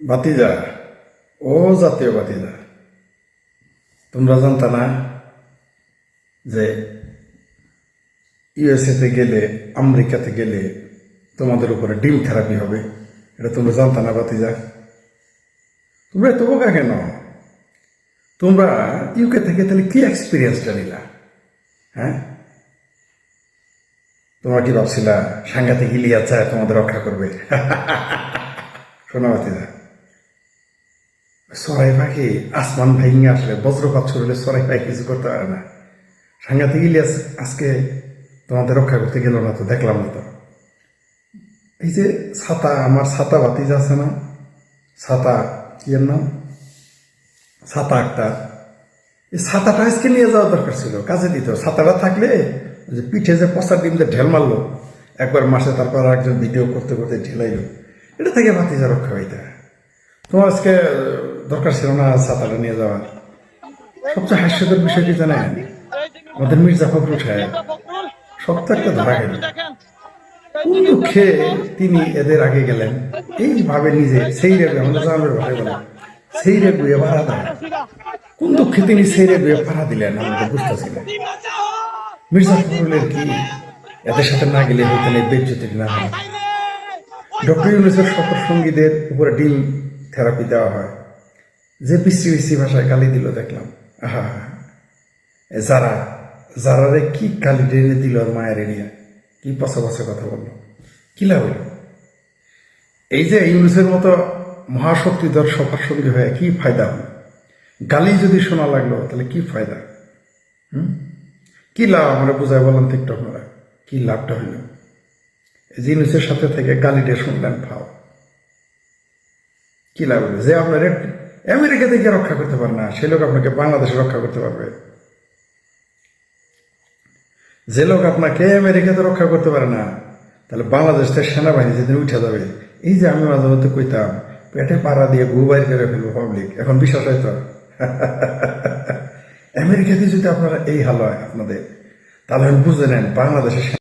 বাতিজা ও জাতীয় বাতিজা তোমরা জানতা না যে ইউএসএতে গেলে, আমেরিকাতে গেলে তোমাদের উপরে ডিম থেরাপি হবে, এটা তোমরা জানতা না বাতিজা তোমরা এত বোকা কেন? তোমরা ইউকে থেকে তাহলে কি এক্সপিরিয়েন্সটা নিলা? হ্যাঁ? তোমরা কি ভাবছিলা সাংঘাতিক ইলিয়া চায় তোমাদের রক্ষা করবে? শোনা বাতিজা সরাই পাখি আসমান ভেঙে আসলে বজ্রপাত ছড়লে সরাই পাখি কিছু করতে পারে না। সাংঘাতিক ইলিয়াস আজকে তোমাদের রক্ষা করতে গেল না তো, দেখলাম না তো। এই যে ছাতা, আমার ছাতা বাতিজ আছে না, ছাতা কি এর নাম? ছাতা একটা এই ছাতাটা আজকে নিয়ে যাওয়া দরকার ছিল, কাজে দিত। ছাতাটা থাকলে যে পিঠে যে পচার ডিম দিয়ে ঢেল মারলো, একবার মাসে তারপর একজন ভিডিও করতে করতে ঢেলাইলো। এটা থেকে ভাতিজা রক্ষা হইতে তোমার আজকে দরকার ছিল না ছাতাটা নিয়ে যাওয়ার? সবচেয়ে হাস্যকর বিষয় কি জানেন? আমাদের মির্জা ফখরুল সাহেব সত্য একটা ধরা গেল কোন দুঃখে তিনি এদের আগে গেলেন? এইভাবে নিজে, সেই রেবে আমাদের জানাবের ভাষায় বলে সেই রে গুয়ে ভাড়া দেয়। কোন দুঃখে তিনি সেই রে গুয়ে ভাড়া দিলেন? আমাদের বুঝতেছি না। মির্জা ফখরুলের কি? এদের সাথে না গেলে হইতেন এই বেজ্জতি না হয়। ডক্টর ইউনুসের সকল সঙ্গীদের উপরে ডিম থেরাপি দেওয়া হয়। যে বিশ্রী বিশ্রী ভাষায় গালি দিল, দেখলাম, আহা এ যারা, যারারে কি গালি টেনে দিল মায়ের এরিয়া? কি পছা পছা কথা বলল? কি লাভ এই যে ইউনুসের মতো মহাশক্তিধর সভার সঙ্গে হয়ে কি ফায়দা হলো? গালি যদি শোনা লাগল, তাহলে কি ফায়দা? হুম? কি লাভ আমরা বুঝাই বললাম তো একটু আপনারা কি লাভটা হইল? যে সাথে থেকে গালিটা শুনলেন, ফাও। কি হলো যে আপনার আমেরিকা থেকে রক্ষা করতে পারে না, সে লোক আপনাকে বাংলাদেশে রক্ষা করতে পারবে। যে লোক আপনাকে আমেরিকাতে রক্ষা করতে পারে না, তাহলে বাংলাদেশ থেকে সেনাবাহিনী যেদিন উঠে যাবে, এই যে আমি মাঝে মধ্যে কইতাম, পেটে পাড়া দিয়ে গু বাইর করে ফেলব পাবলিক এখন বিশ্বাস হয় তো? আমেরিকাতে যদি আপনারা এই হাল হয় আপনাদের, তাহলে বুঝে নেন বাংলাদেশের